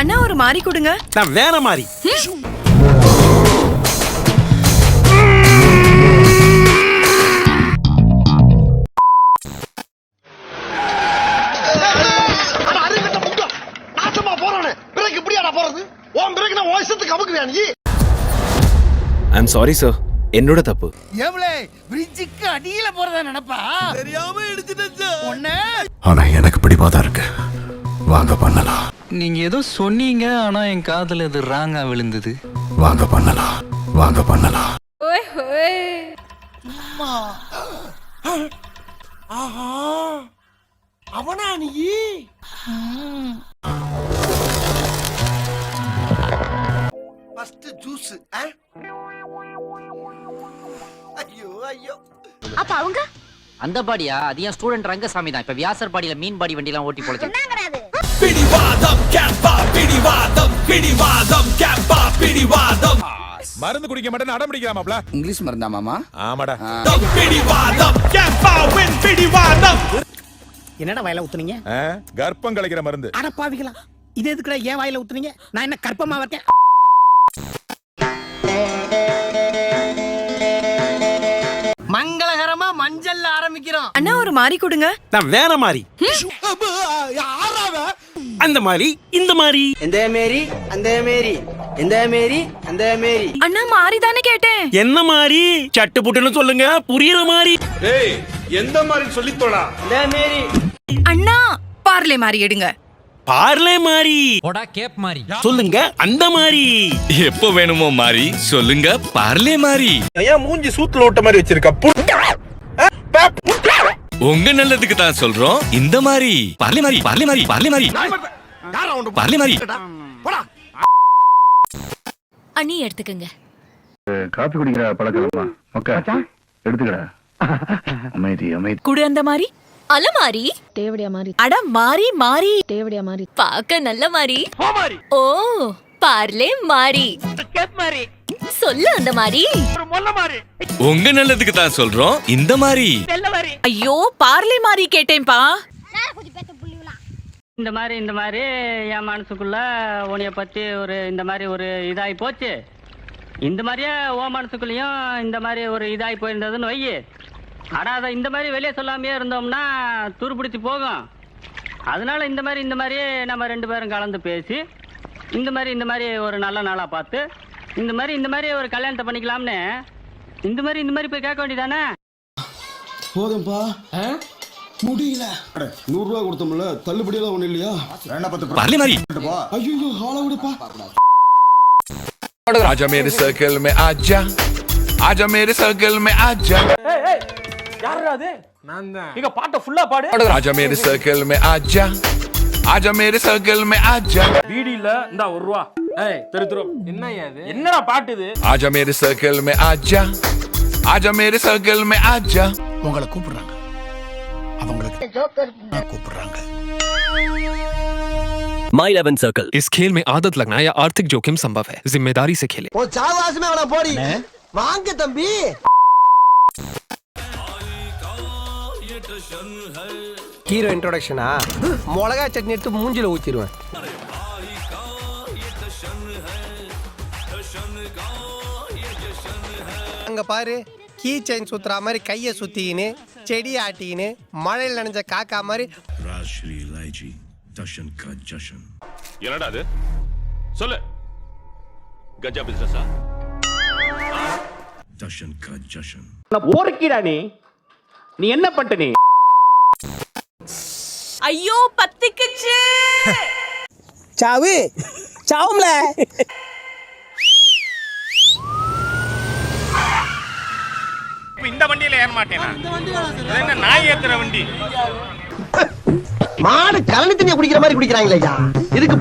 அண்ணா ஒரு மாறி கொடுங்க. நான் வேற மாதிரி அட அறிவிட்ட முக்கா நாசமா போறானே பிரேக் இப்படியாடா போறது உன் பிரேக் நான் உன் இஷ்டத்துக்கு அமுக்குவியா நீ ஐ எம் சாரி சார் என்னோட தப்பு. எவ்வளே பிரிட்ஜுக்கு அடியில போறதா நினைப்பா? தெரியாம எடுத்துட்டேன் ஆனா எனக்கு பிடிவாதம் இருக்கு. வாங்க பண்ணலாம். நீங்க ஏதோ சொன்னீங்க ஆனா என் காதுல இது ராங்கா விழுந்தது. வாங்க பண்ணலாம் வாங்க பண்ணலாம் அவனா நீ? ஃபர்ஸ்ட் ஜூஸ் ஐயோ ஐயோ. அப்ப அவங்க? அந்த பாடியா? அது என் ஸ்டூடெண்ட் ரங்கசாமி தான். இப்ப வியாசர் பாடியில மீன் பாடி வண்டிலாம் ஓட்டி பொழைச்சு என்ன கிடையாது மருந்து குடிக்க மாட்டேன்னு அடம் பிடிக்கிறாமாப்ல இங்கிலீஷ் மருந்தா மாமா? ஆமாடா. என்னடா வாயில ஊத்துனீங்க? கர்ப்பம் கலைக்கிற மருந்து. அட பாவிகளா. இது எதுக்குடா ஏன் வாயில ஊத்துனீங்க? நான் என்ன கற்பமா இருக்கேன்? மங்களகரமா மஞ்சள்ல ஆரம்பிக்கிறோம். அண்ணா ஒரு மாறி கொடுங்க. நான் வேற மாதிரி அந்த மாதிரி இந்த மாதிரி. இந்த மேரி அந்த மேரி இந்த மேரி அந்த மேரி. அண்ணா மாறி தானே கேட்டேன். என்ன மாதிரி? சட்டு புட்டுன்னு சொல்லுங்க புரியுற மாதிரி. இந்த மேரி? அண்ணா பார்லே மாறி எடுங்க. பார்லே மாதிரி போடா கேப் மாதிரி சொல்லுங்க அந்த மாதிரி. எப்போ வேணுமோ மாறி சொல்லுங்க பார்லே மாறி. ஏன் மூஞ்சி சூத்துல ஓட்ட மாதிரி வச்சிருக்க? உங்க நல்லதுக்கு தான் சொல்றோம். இந்த மாதிரி பார்லே மாறி பார்லே மாறி பார்லே மாறி பார்லே மாறி அண்ணி எடுத்துக்கங்க. காப்பி குடிக்கிற பழக்கமா ஓகே எடுத்துக்கடா. அமைதி அமைதி. குடு அந்த மாறி. அலமாரி தேவடியா மாறி. அட மாறி மாறி. தேவடியா மாறி. பார்க்க நல்ல மாறி. ஓ பார்லே மாறி. சொல்லு அந்த மாறி. உங்க நல்லதுக்கு தான் சொல்றோம். இந்த மாதிரி. ஐயோ பார்லே மாறி கேட்டேன்பா. இந்த மாதிரி இந்த மாதிரி என் மனசுக்குள்ள உன்னைய பத்தி ஒரு இந்த மாதிரி ஒரு இதாகி போச்சு. இந்த மாதிரியே ஓ மனசுக்குள்ளேயும் இந்த மாதிரி ஒரு இதாகி போயிருந்ததுன்னு வை. ஆனா அதை இந்த மாதிரி வெளியே சொல்லாமையே இருந்தோம்னா துருப்பிடிச்சு போகும். அதனால இந்த மாதிரி இந்த மாதிரி நம்ம ரெண்டு பேரும் கலந்து பேசி இந்த மாதிரி இந்த மாதிரி ஒரு நல்ல நாளா பார்த்து இந்த மாதிரி இந்த மாதிரி ஒரு கல்யாணத்தை பண்ணிக்கலாம்னு இந்த மாதிரி இந்த மாதிரி போய் கேட்க வேண்டியதானே? போதும்பா முடியல நூறு ரூபா கொடுத்தோம்ல தள்ளுபடியெல்லாம் ஒண்ணு இல்லையா பார்லே மாறி ஐயோ ஆள விடுப்பா आजा मेरे सर्कल में आजा आजा मेरे सर्कल में आजा आजा मेरे सर्कल में आजा आजा मेरे सर्कल में आजा आजा मेरे सर्कल में आजा आजा मेरे सर्कल में आजा உங்களை கூப்பிடுறாங்க அவங்களுக்கு கூப்பிடுறாங்க माई इलेवन सर्कल इस खेल में आदत लगना या आर्थिक जोखिम संभव है जिम्मेदारी से खेले உன் சாவாசமே அவன போடி வாங்க தம்பி ஹீரோ இன்ட்ரோடக்ஷனா மிளகா சட்னி எடுத்து மூஞ்சில ஊத்திடுவேன் அங்க பாரு கீ செயின் சுத்துற மாதிரி கைய சுத்திக்கின்னு செடி ஆட்டிக்கின்னு மழையில் நனைஞ்ச காக்கா மாதிரி. என்னடா அது? சொல்லு. கஜா பிசினஸா ஓரக்கிடா நீ. நீ என்ன பண்ணிட்ட நீ? ஐயோ பத்திக்குச்சு. சாவு. சாவும்ல இந்த வண்டியில ஏற மாட்டேனா? என்ன நாய் ஏத்துற வண்டி? மாடு கலனி தண்ணிய குடிக்கிற மாதிரி குடிக்கிறாங்களே ஐயா. இதுக்கு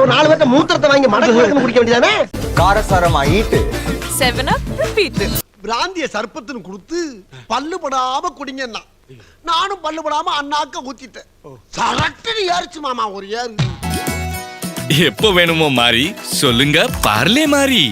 ஒரு நாலு பேர்த்த மூத்திரத்தை வாங்கி மடக்கு மடக்கு குடிக்க வேண்டியதானே? காரசாரமா ஈட்டு. செவன் அப் ரிப்பீட் பிராந்திய சர்ப்பத்துன்னு கொடுத்து பல்லு படாம குடிங்கன்னா நானும் பல்லு படாம அண்ணாக்க ஊத்திட்டேன். சரட்டுன்னு ஏறிச்சு மாமா ஒரு ஏறு எப்போ வேணுமோ மாறி சொல்லுங்க பார்லே மாறி.